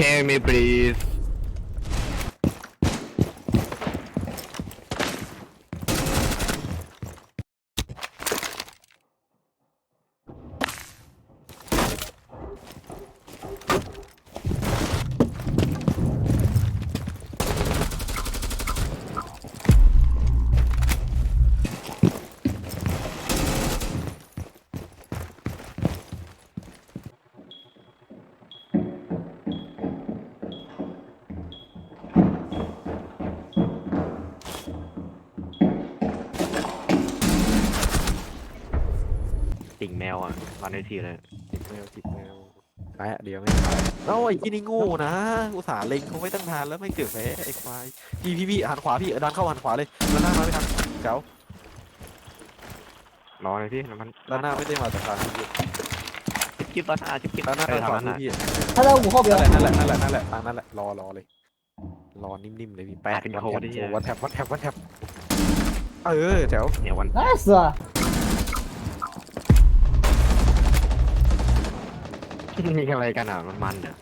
เฮ้มี please ติ่งแมวอะตอนในทีเลยติ่งแมวติ่งแมวแปะเดียวไม่ตายเอ้าไอ้ที่นี่โงูนะอุตส่าห์เล็งเขาไม่ตั้งทานแล้วไม่เกิดแพ้ไอ้ควายพี่พี่พี่หันขวาพี่ดันเข้าหันขวาเลยด้านหน้ามาไม่ทันเจ้ารอเลยพี่น้ำมันด้านหน้าไม่ได้มาแต่ทางพี่จิ๊บจิ๊บด้านหน้าจิ๊บจิ๊บด้านหน้าด้านั้นน่พี่ถ้าเราหูเข้าไปนั่นแหละนั่นแหละนั่นแหละนั่นแหละตามนั่นแหละรอรอเลยรอนิ่มๆเลยพี่แปะเป็โคตรวัดบวัดแทบวัดแทบวัดแทบเออเจ้าเนี่ยวันไอ้เสือ มีอะไรกันอะมันมันอะ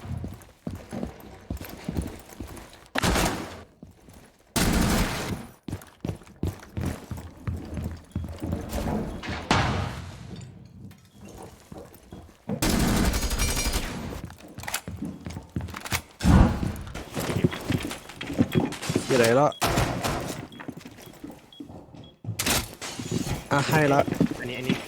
อยู่ไหนแล้วอะให้ละอันนี้อันนี้แค่